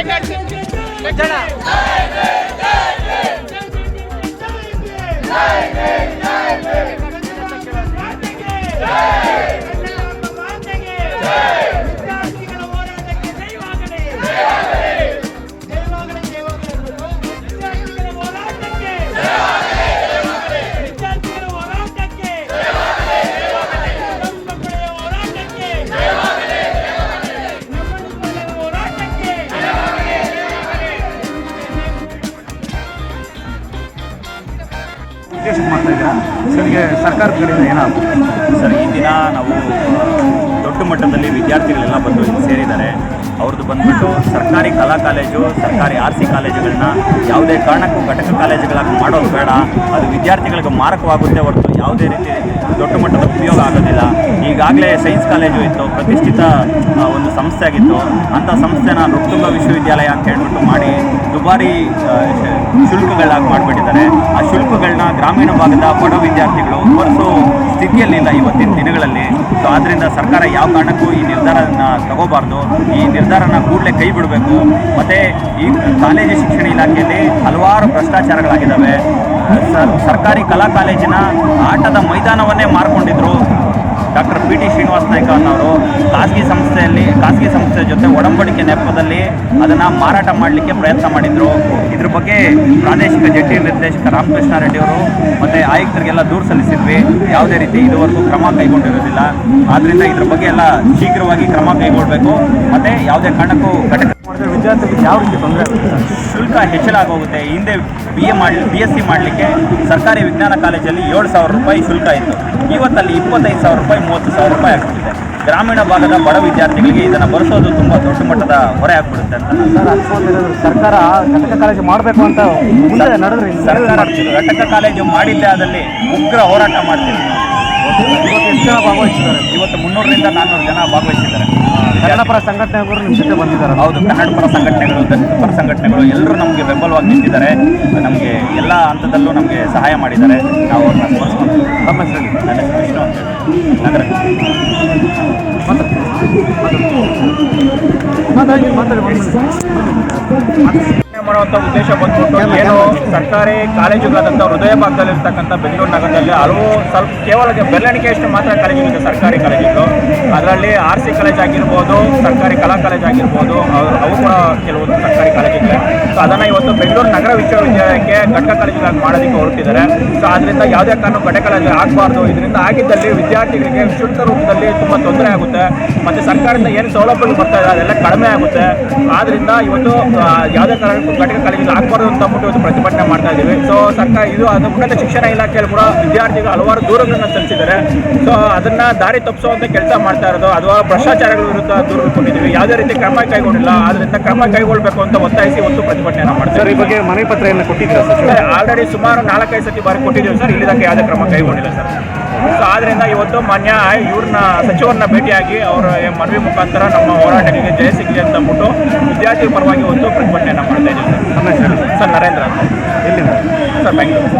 Take action. Take action. ಮಾಡ್ತಾ ಇದ್ದೀರಾ? Sir ಈಗ ಸರ್ಕಾರದ ಕಡೆಯಿಂದ ಏನಾಗುತ್ತೆ ಸರ್, ಈ ದಿನ ನಾವು ದೊಡ್ಡ ಮಟ್ಟದಲ್ಲಿ ವಿದ್ಯಾರ್ಥಿಗಳೆಲ್ಲ ಬಂದು ಸೇರಿದ್ದಾರೆ. ಅವ್ರದ್ದು ಬಂದ್ಬಿಟ್ಟು ಸರ್ಕಾರಿ ಕಲಾ ಕಾಲೇಜು, ಸರ್ಕಾರಿ ಆರ್ ಸಿ ಕಾಲೇಜುಗಳನ್ನ ಯಾವುದೇ ಕಾರಣಕ್ಕೂ ಘಟಕ ಕಾಲೇಜುಗಳಾಗಿ ಮಾಡೋದು ಬೇಡ. ಅದು ವಿದ್ಯಾರ್ಥಿಗಳಿಗೆ ಮಾರಕವಾಗುತ್ತೆ ಹೊರತು ಯಾವುದೇ ರೀತಿ ದೊಡ್ಡ ಆಗೋದಿಲ್ಲ ಈಗಾಗಲೇ ಸೈನ್ಸ್ ಕಾಲೇಜು ಇತ್ತು, ಪ್ರತಿಷ್ಠಿತ ಒಂದು ಸಂಸ್ಥೆ ಆಗಿತ್ತು ಅಂಥ ಸಂಸ್ಥೆನ ನೃತ್ಯುಂಗ ವಿಶ್ವವಿದ್ಯಾಲಯ ಅಂತ ಹೇಳ್ಬಿಟ್ಟು ಮಾಡಿ ದುಬಾರಿ ಶುಲ್ಕಗಳಾಗಿ ಮಾಡಿಬಿಟ್ಟಿದ್ದಾರೆ. ಆ ಶುಲ್ಕಗಳನ್ನ ಗ್ರಾಮೀಣ ಭಾಗದ ಬಡ ವಿದ್ಯಾರ್ಥಿಗಳು ಭರಿಸೋ ಸ್ಥಿತಿಯಲ್ಲಿಲ್ಲ ಇವತ್ತಿನ ದಿನಗಳಲ್ಲಿ. ಸೊ ಆದ್ದರಿಂದ ಸರ್ಕಾರ ಯಾವ ಕಾರಣಕ್ಕೂ ಈ ನಿರ್ಧಾರನ ತಗೋಬಾರ್ದು. ಈ ನಿರ್ಧಾರನ ಕೂಡಲೇ ಕೈ ಬಿಡಬೇಕು. ಮತ್ತು ಈ ಕಾಲೇಜು ಶಿಕ್ಷಣ ಇಲಾಖೆಯಲ್ಲಿ ಹಲವಾರು ಭ್ರಷ್ಟಾಚಾರಗಳಾಗಿದ್ದಾವೆ. ಸರ್, ಸರ್ಕಾರಿ ಕಲಾ ಕಾಲೇಜಿನ ಆಟದ ಮೈದಾನವನ್ನೇ ಮಾರ್ಕೊಂಡಿದ್ರು. Doctor P T Srinivasa Naik ಅನ್ನೋರು ಖಾಸಗಿ ಸಂಸ್ಥೆಯಲ್ಲಿ, ಖಾಸಗಿ ಸಂಸ್ಥೆ ಜೊತೆ ಒಡಂಬಡಿಕೆ ನೆಪದಲ್ಲಿ ಅದನ್ನು ಮಾರಾಟ ಮಾಡಲಿಕ್ಕೆ ಪ್ರಯತ್ನ ಮಾಡಿದರು. ಇದ್ರ ಬಗ್ಗೆ ಪ್ರಾದೇಶಿಕ ಜಂಟಿ ನಿರ್ದೇಶಕ ರಾಮಕೃಷ್ಣ ರೆಡ್ಡಿ ಅವರು ಮತ್ತು ಆಯುಕ್ತರಿಗೆಲ್ಲ ದೂರು ಸಲ್ಲಿಸಿದ್ವಿ. ಯಾವುದೇ ರೀತಿ ಇದುವರೆಗೂ ಕ್ರಮ ಕೈಗೊಂಡಿರೋದಿಲ್ಲ. ಆದ್ದರಿಂದ ಇದ್ರ ಬಗ್ಗೆ ಎಲ್ಲ ಶೀಘ್ರವಾಗಿ ಕ್ರಮ ಕೈಗೊಳ್ಳಬೇಕು ಮತ್ತು ಯಾವುದೇ ಕಾರಣಕ್ಕೂ ಘಟಕ ಮಾಡಿದ್ರೆ ವಿದ್ಯಾರ್ಥಿಗಳಿಗೆ ಯಾವ ರೀತಿ ತೊಂದರೆ ಆಗುತ್ತೆ? ಸರ್ ಶುಲ್ಕ ಹೆಚ್ಚಳಾಗೋಗುತ್ತೆ ಹಿಂದೆ ಬಿ ಎ ಮಾಡಿ ಬಿ ಎಸ್ ಸಿ ಮಾಡಲಿಕ್ಕೆ ಸರ್ಕಾರಿ ವಿಜ್ಞಾನ ಕಾಲೇಜಲ್ಲಿ ಏಳು ಸಾವಿರ ರೂಪಾಯಿ ಶುಲ್ಕ ಇತ್ತು. ಇವತ್ತಲ್ಲಿ ಇಪ್ಪತ್ತೈದು ಸಾವಿರ ರೂಪಾಯಿ ಮೂವತ್ತು ಸಾವಿರ ರೂಪಾಯಿ ಆಗ್ತಿದೆ ಗ್ರಾಮೀಣ ಭಾಗದ ಬಡ ವಿದ್ಯಾರ್ಥಿಗಳಿಗೆ ಇದನ್ನು ಬರೆಸೋದು ತುಂಬ ದೊಡ್ಡ ಮಟ್ಟದ ಹೊರೆ ಆಗ್ಬಿಡುತ್ತೆ ಅಂತ. ಸರ್ಕಾರ ಘಟಕ ಕಾಲೇಜು ಮಾಡಬೇಕು ಅಂತ ಮುಂದೆ ನಡೆದ್ರೆ ಸರ್ಕಾರ ಘಟಕ ಕಾಲೇಜು ಮಾಡಿದ್ದೇ ಆದಲ್ಲಿ ಉಗ್ರ ಹೋರಾಟ ಮಾಡ್ತೀನಿ ಇವತ್ತು ಎಷ್ಟು ಭಾಗವಹಿಸಿದ್ದಾರೆ ಇವತ್ತು ಮುನ್ನೂರರಿಂದ ನಾನ್ನೂರು ಜನ ಭಾಗವಹಿಸಿದ್ದಾರೆ ಕನ್ನಡ ಪರ ಸಂಘಟನೆಗಳು ನಿಮ್ಮ ಜೊತೆ ಬಂದಿದ್ದಾರೆ. ಹೌದು ಕನ್ನಡ ಪರ ಸಂಘಟನೆಗಳು ದಲಿತ ಪರ ಸಂಘಟನೆಗಳು ಎಲ್ಲರೂ ನಮಗೆ ಬೆಂಬಲವಾಗಿ ನಿಂತಿದ್ದಾರೆ. ನಮಗೆ ಎಲ್ಲ ಹಂತದಲ್ಲೂ ನಮಗೆ ಸಹಾಯ ಮಾಡಿದ್ದಾರೆ. ನಾವು ಅವ್ರನ್ನ ಸ್ಮರಿಸ್ಕೊಂಡು ತಮ್ಮ ನನ್ನ ಹೆಸರು ವಿಷ್ಣು ಅಂತ ನಗರ ಮಾಡುವಂಥ ಉದ್ದೇಶ ಬಂದ್ಬಿಟ್ಟು ಏನು ಸರ್ಕಾರಿ ಕಾಲೇಜುಗಳಾದಂಥ ಹೃದಯ ಭಾಗದಲ್ಲಿರ್ತಕ್ಕಂಥ ಬೆಂಗಳೂರು ನಗರದಲ್ಲಿ ಹಲವು ಸ್ವಲ್ಪ ಕೇವಲ ಬೆರಳೆಣಿಕೆಯಷ್ಟು ಮಾತ್ರ ಕಾಲೇಜುಗಳಿದೆ ಸರ್ಕಾರಿ ಕಾಲೇಜುಗಳು. ಅದರಲ್ಲಿ ಆರ್ ಸಿ ಕಾಲೇಜ್ ಆಗಿರ್ಬೋದು ಸರ್ಕಾರಿ ಕಲಾ ಕಾಲೇಜ್ ಆಗಿರ್ಬೋದು ಅವು ಅವು ಕೂಡ ಕೆಲವೊಂದು ಸರ್ಕಾರಿ ಕಾಲೇಜಿದೆ ಸೊ ಅದನ್ನು ಇವತ್ತು ಬೆಂಗಳೂರು ನಗರ ವಿಶ್ವವಿದ್ಯಾಲಯಕ್ಕೆ ಘಟಕ ಕಾಲೇಜುಗಳಾಗಿ ಮಾಡೋದಕ್ಕೆ ಹೊರಟಿದ್ದಾರೆ. ಸೊ ಅದರಿಂದ ಯಾವುದೇ ಕಾರಣ ಘಟಕ ಕಾಲೇಜು ಆಗಬಾರ್ದು. ಇದರಿಂದ ಆಗಿದ್ದಲ್ಲಿ ವಿದ್ಯಾರ್ಥಿಗಳಿಗೆ ಶುಲ್ಕ ರೂಪದಲ್ಲಿ ತುಂಬ ತೊಂದರೆ ಆಗುತ್ತೆ. ಮತ್ತು ಸರ್ಕಾರದಿಂದ ಏನು ಸೌಲಭ್ಯಗಳು ಬರ್ತಾ ಇದೆ ಅದೆಲ್ಲ ಕಡಿಮೆ ಆಗುತ್ತೆ. ಆದ್ದರಿಂದ ಇವತ್ತು ಯಾವುದೇ ಕಾರಣಕ್ಕೂ ಘಟಕ ಕಾಲೇಜು ಹಾಕ್ಬಾರ್ದು ಅಂತ ಅಂದ್ಬಿಟ್ಟು ಇವತ್ತು ಪ್ರತಿಭಟನೆ ಮಾಡ್ತಾ ಇದ್ದೀವಿ. ಸೊ ಸರ್ಕಾರ ಇದು ಅದು ಉನ್ನತ ಶಿಕ್ಷಣ ಇಲಾಖೆಯಲ್ಲಿ ಕೂಡ ವಿದ್ಯಾರ್ಥಿಗಳು ಹಲವಾರು ದೂರುಗಳನ್ನ ಸಲ್ಲಿಸಿದ್ದಾರೆ. ಸೊ ಅದನ್ನ ದಾರಿ ತಪ್ಪಿಸುವಂತ ಕೆಲಸ ಮಾಡ್ತಾ ಇರೋದು ಅಥವಾ ಭ್ರಷ್ಟಾಚಾರಗಳ ವಿರುದ್ಧ ದೂರು ಕೊಟ್ಟಿದ್ದೀವಿ ಯಾವುದೇ ರೀತಿ ಕ್ರಮ ಕೈಗೊಂಡಿಲ್ಲ. ಆದ್ರಿಂದ ಕ್ರಮ ಕೈಗೊಳ್ಳಬೇಕು ಅಂತ ಒತ್ತಾಯಿಸಿ ಒಂದು ಪ್ರತಿಭಟನೆಯನ್ನು ಸರ್ ಮಾಡ್ತಾರೆ ಈ ಬಗ್ಗೆ ಮನೆ ಪತ್ರ ಏನು ಕೊಟ್ಟಿದ್ದೀರಾ ಸರ್ ಆಲ್ರೆಡಿ ಸುಮಾರು ನಾಲ್ಕೈದು ಸತಿ ಬಾರಿ ಕೊಟ್ಟಿದ್ದೀವಿ ಸರ್ ಇಲ್ಲಿ ತನಕ ಯಾವುದೇ ಕ್ರಮ ಕೈಗೊಂಡಿಲ್ಲ ಸರ್ ಸೊ ಆದ್ದರಿಂದ ಇವತ್ತು ಮಾನ್ಯ ಇವ್ರನ್ನ ಸಚಿವರನ್ನ ಭೇಟಿಯಾಗಿ ಅವರ ಮನವಿ ಮುಖಾಂತರ ನಮ್ಮ ಹೋರಾಟಕ್ಕೆ ಜಯ ಸಿಗಲಿ ಅಂತ ಅಂದ್ಬಿಟ್ಟು ವಿದ್ಯಾರ್ಥಿ ಪರವಾಗಿ ಒಂದು ಪ್ರತಿಭಟನೆಯನ್ನು ಮಾಡ್ತಾ ಇದ್ದೀವಿ. ಸರ್ ನರೇಂದ್ರ ಇಲ್ಲಿ ಸರ್ ಬೆಂಗಳೂರು.